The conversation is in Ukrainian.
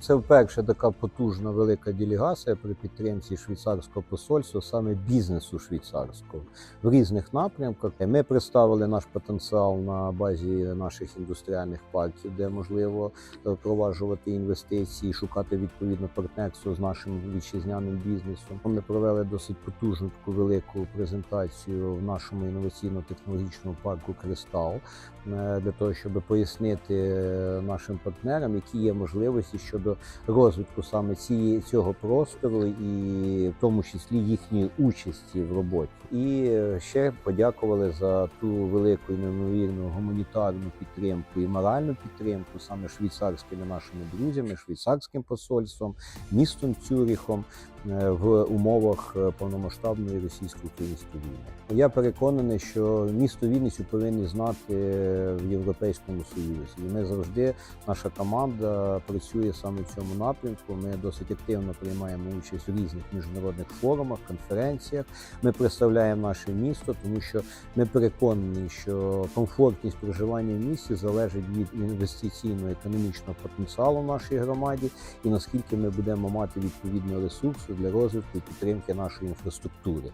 Це вперше така потужна велика делегація при підтримці швейцарського посольства, саме бізнесу швейцарського в різних напрямках. Ми представили наш потенціал на базі наших індустріальних парків, де можливо е, впроваджувати інвестиції, шукати відповідно партнерство з нашим вітчизняним бізнесом. Ми провели досить потужну таку велику презентацію в нашому інноваційно-технологічному парку Кристал е, для того, щоб пояснити е, нашим партнерам, які є можливості щодо розвитку саме цієї цього простору, і в тому числі їхньої участі в роботі. І е, ще подякували за ту велику і неймовірну гуманітарну підтримку і моральну підтримку саме швейцарськими нашими друзями, швейцарським посольством, містом Цюріхом в умовах е, повномасштабної російсько-української війни. Я переконаний, що місто Вінницю повинні знати в Європейському Союзі. І ми завжди, наша команда працює саме в цьому напрямку. Ми досить активно приймаємо участь у різних міжнародних форумах, конференціях. Ми представляємо наше місто, тому що ми переконані, що комфортність проживання в місті залежить від інвестиційного економічного потенціалу в нашій громаді і наскільки ми будемо мати відповідного ресурсу для розвитку і підтримки нашої інфраструктури.